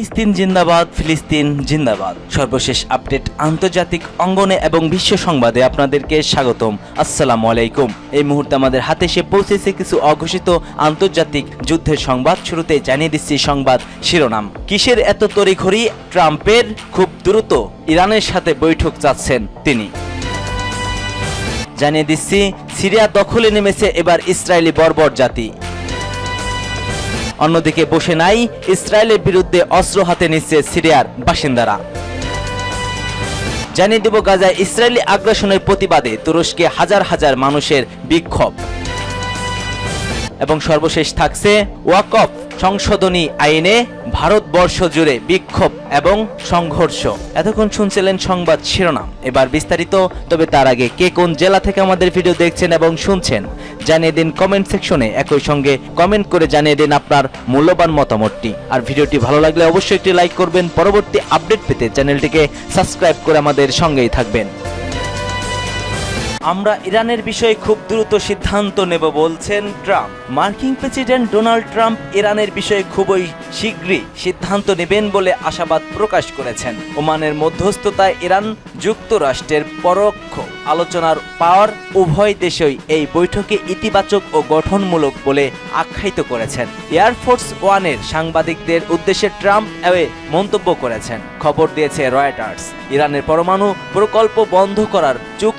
ফিলিস্তিন জিন্দাবাদ ফিলিস্তিন জিন্দাবাদ। সর্বশেষ আপডেট আন্তর্জাতিক অঙ্গনে এবং বিশ্ব সংবাদে আপনাদেরকে স্বাগতম। আসসালামু আলাইকুম। এই মুহূর্তে আমাদের হাতে এসে পৌঁছেছে কিছু অঘোষিত আন্তর্জাতিক যুদ্ধের সংবাদ। শুরুতে জানিয়ে দিচ্ছি সংবাদ শিরোনাম। কিসের এত তড়িঘড়ি? ট্রাম্পের খুব দ্রুত ইরানের সাথে বৈঠক চাচ্ছেন তিনি। জানিয়ে দিচ্ছি, সিরিয়া দখলে নেমেছে এবার ইসরায়েলি বর্বর জাতি। অন্যদিকে বসে নাই ইসরায়েলের বিরুদ্ধে অস্ত্র হাতে নিচ্ছে সিরিয়ার বাসিন্দারা। জানিয়ে দেব গাজায় ইসরায়েলি আগ্রাসনের প্রতিবাদে তুরস্কে হাজার হাজার মানুষের বিক্ষোভ। এবং সর্বশেষ থাকছে ওয়াকফ। সংশোধনী আইনে ভারতবর্ষ জুড়ে বিক্ষোভ এবং সংঘর্ষ। এতক্ষণ শুনছিলেন সংবাদ শিরোনাম। এবার বিস্তারিত, তবে তার আগে কে কোন জেলা থেকে আমাদের ভিডিও দেখছেন এবং শুনছেন, জানিয়ে দিন কমেন্ট সেকশনে একই সঙ্গে কমেন্ট করে জানিয়ে দিন আপনার মূল্যবান মতামতটি। আর ভিডিওটি ভালো লাগলে অবশ্যই একটি লাইক করবেন। পরবর্তী আপডেট পেতে চ্যানেলটিকে সাবস্ক্রাইব করে আমাদের সঙ্গেই থাকবেন। আমরা ইরানের বিষয়ে খুব দ্রুত সিদ্ধান্ত নেব, বলছেন ট্রাম্প। মার্কিন প্রেসিডেন্ট ডোনাল্ড ট্রাম্প ইরানের বিষয়ে খুবই শীঘ্রই সিদ্ধান্ত নেবেন বলে আশাবাদ প্রকাশ করেছেন। ওমানের মধ্যস্থতায় ইরান যুক্তরাষ্ট্রের পরোক্ষ আলোচনার পাওয়ার উভয় দেশই এই বৈঠকে ইতিবাচক ও গঠনমূলক বলে আখ্যায়িত করেছেন। এয়ারফোর্স ওয়ানের সাংবাদিকদের উদ্দেশ্যে ট্রাম্প মন্তব্য করেছেন। খবর দিয়েছে রয়টার্স। ইরানের পরমাণু প্রকল্প বন্ধ করার চুক্তি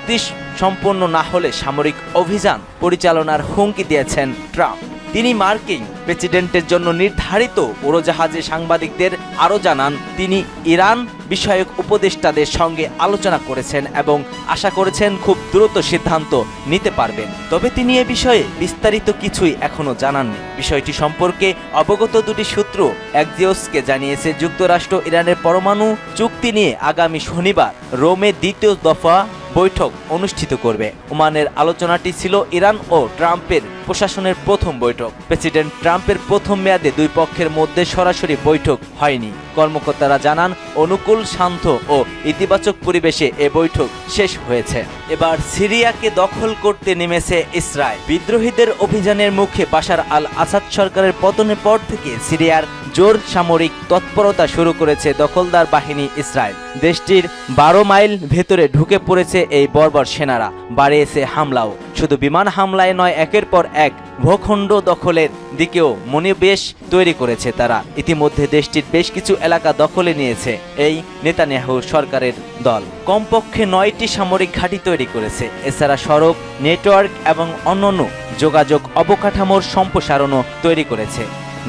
সম্পন্ন না হলে সামরিক অভিযান পরিচালনার হুমকি দিয়েছেন ট্রাম্প। তিনি মার্কিন প্রেসিডেন্টের জন্য নির্ধারিত উড়োজাহাজে সাংবাদিকদের আরও জানান, তিনি ইরান বিষয়ক উপদেষ্টাদের সঙ্গে আলোচনা করেছেন এবং আশা করেছেন খুব দ্রুত সিদ্ধান্ত নিতে পারবেন। তবে তিনি এ বিষয়ে বিস্তারিত কিছুই এখনও জানাননি। বিষয়টি সম্পর্কে অবগত দুটি সূত্র একজিওসকে জানিয়েছে, যুক্তরাষ্ট্র ইরানের পরমাণু চুক্তি নিয়ে আগামী শনিবার রোমে দ্বিতীয় দফা বৈঠক অনুষ্ঠিত করবে। ওমানের আলোচনাটি ছিল ইরান ও ট্রাম্পের প্রশাসনের প্রথম বৈঠক। প্রেসিডেন্ট ট্রাম্পের প্রথম মেয়াদে দুই পক্ষের মধ্যে সরাসরি বৈঠক হয়নি। কর্মকর্তারা জানান, অনুকূল, শান্ত ও ইতিবাচক পরিবেশে এ বৈঠক শেষ হয়েছে। এবার সিরিয়াকে দখল করতে নেমেছে ইসরায়েল। বিদ্রোহীদের অভিযানের মুখে বাশার আল আসাদ সরকারের পতনের পর থেকে সিরিয়ার জোর সামরিক তৎপরতা শুরু করেছে দখলদার বাহিনী ইসরায়েল। দেশটির বারো মাইল ভেতরে ঢুকে পড়েছে এই বর্বর সেনারা। বাড়িয়েছে হামলাও। শুধু বিমান হামলায় নয়, একের পর এক ভূখণ্ড দখলের দিকেও মনোবেশ তৈরি করেছে তারা। ইতিমধ্যে দেশটির বেশ কিছু এলাকা দখলে নিয়েছে, এই নেতানিয়াহু সরকারের দল। কমপক্ষে নয়টি সামরিক ঘাঁটি তৈরি করেছে। এছাড়া সড়ক, নেটওয়ার্ক এবং অন্যান্য যোগাযোগ অবকাঠামোর সম্প্রসারণও তৈরি করেছে।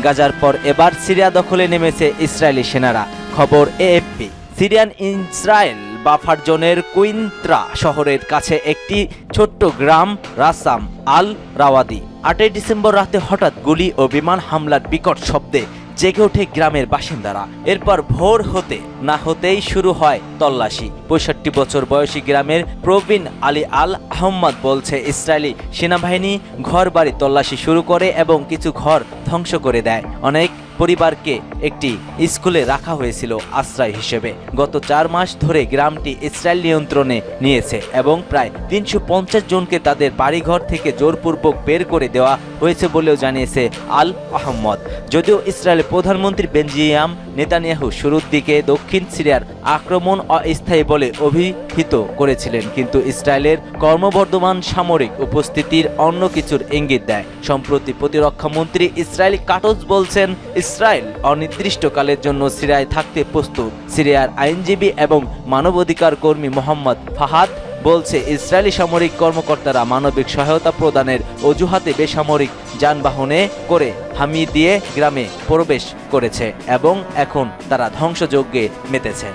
গাজার পর এবার সিরিয়া দখলে নেমেছে ইসরায়েলি সেনারা। খবর এএফপি। সিরিয়ান ইসরায়েল বাফার জোনের কুইন্ত্রা শহরের কাছে একটি ছোট্ট গ্রাম রাসাম আল রাওয়াদি। আটই ডিসেম্বর রাতে হঠাৎ গুলি ও বিমান হামলার বিকট শব্দে জেগে ওঠে গ্রামের বাসিন্দারা। এরপর ভোর হতে না হতেই শুরু হয় তল্লাশি। পঁয়ষট্টি বছর বয়সী গ্রামের প্রবীণ আলী আল আহম্মদ বলছে, ইসরায়েলি সেনাবাহিনী ঘর বাড়ি তল্লাশি শুরু করে এবং কিছু ঘর ধ্বংস করে দেয়। অনেক পরিবারকে একটি স্কুলে রাখা হয়েছিল আশ্রয় হিসেবে। গত চার মাস ধরে গ্রামটি ইসরায়েল নিয়ন্ত্রণে নিয়েছে এবং প্রায় তিনশো পঞ্চাশ জনকে তাদের বাড়িঘর থেকে জোরপূর্বক বের করে দেওয়া হয়েছে বলেও জানিয়েছে আল আহম্মদ। যদিও ইসরায়েলের প্রধানমন্ত্রী বেঞ্জিয়াম নেতানিয়াহু শুরুর দিকে দক্ষিণ সিরিয়ার আক্রমণ অস্থায়ী বলে অভিহিত করেছিলেন, কিন্তু ইসরায়েলের কর্মবর্ধমান সামরিক উপস্থিতির অন্য কিছুর ইঙ্গিত দেয়। সম্প্রতি প্রতিরক্ষামন্ত্রী ইসরায়েল কাটজ বলছেন ইসরায়েল অনির্দিষ্টকালের জন্য সিরিয়ায় থাকতে প্রস্তুত। সিরিয়ার আইনজীবী এবং মানবাধিকার কর্মী মোহাম্মদ ফাহাদ বলছে, ইসরায়েলি সামরিক কর্মকর্তারা মানবিক সহায়তা প্রদানের অজুহাতে বেসামরিক যানবাহনে করে হামিয়ে দিয়ে গ্রামে প্রবেশ করেছে এবং এখন তারা ধ্বংসযজ্ঞে মেতেছে।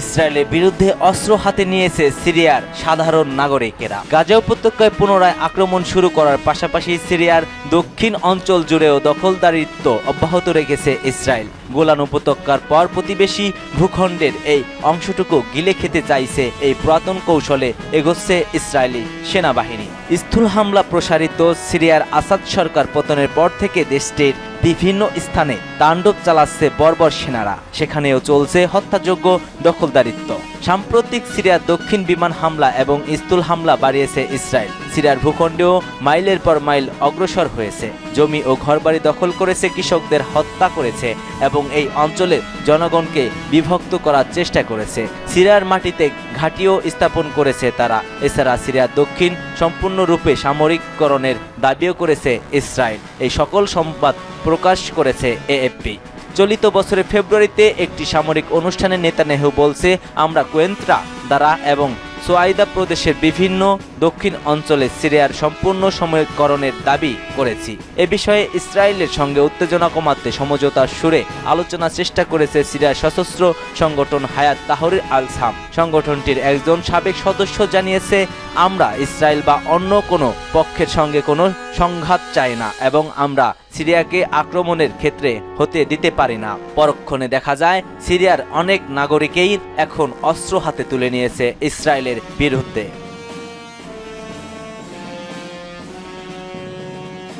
ইসরায়েলের বিরুদ্ধে অস্ত্র হাতে নিয়েছে সিরিয়ার সাধারণ নাগরিকেরা। গাজা উপত্যকায় পুনরায় আক্রমণ শুরু করার পাশাপাশি সিরিয়ার দক্ষিণ অঞ্চল জুড়েও দখলদারিত্ব অব্যাহত রেখেছে ইসরায়েল। গোলান উপত্যকার পর প্রতিবেশী ভূখণ্ডের এই অংশটুকু গিলে খেতে চাইছে এই পুরাতন কৌশলে এগোচ্ছে ইসরায়েলি সেনাবাহিনী। স্থূল হামলা প্রসারিত সিরিয়ার আসাদ সরকার পতনের পর থেকে দেশটির বিভিন্ন স্থানে তাণ্ডব চালাচ্ছে বর্বর সেনারা। সেখানেও চলছে হত্যাযোগ্য দখলদারিত্ব। সাম্প্রতিক সিরিয়ার দক্ষিণ বিমান হামলা এবং ইস্তুল হামলা বাড়িয়েছে ইসরায়েল। সিরিয়ার ভূখণ্ডেও মাইলের পর মাইল অগ্রসর হয়েছে। জমি ও ঘরবাড়ি দখল করেছে, কৃষকদের হত্যা করেছে এবং এই অঞ্চলের জনগণকে বিভক্ত করার চেষ্টা করেছে। সিরিয়ার মাটিতে ঘাটিও স্থাপন করেছে তারা। এছাড়া সিরিয়ার দক্ষিণ সম্পূর্ণরূপে সামরিককরণের দাবিও করেছে ইসরায়েল। এই সকল সংবাদ প্রকাশ করেছে এএফপি। চলিত বছরের ফেব্রুয়ারিতে একটি সামরিক অনুষ্ঠানে নেতানেহু বলছে, আমরা কোয়েন্ত্রা দ্বারা এবং সোয়াইদা প্রদেশের বিভিন্ন দক্ষিণ অঞ্চলে সিরিয়ার সম্পূর্ণ সময়করণের দাবি করেছি। এ বিষয়ে ইসরায়েলের সঙ্গে উত্তেজনা কমাতে সমঝোতার সুরে আলোচনার চেষ্টা করেছে সিরিয়ার সশস্ত্র সংগঠন হায়াত তাহরির আল সাম। সংগঠনটির একজন সাবেক সদস্য জানিয়েছে, আমরা ইসরায়েল বা অন্য কোনো পক্ষের সঙ্গে কোনো সংঘাত চাই না এবং আমরা সিরিয়াকে আক্রমণের ক্ষেত্রে হতে দিতে পারে না। পরক্ষণে দেখা যায়, সিরিয়ার অনেক নাগরিকেই এখন অস্ত্র হাতে তুলে নিয়েছে ইসরায়েলের বিরুদ্ধে।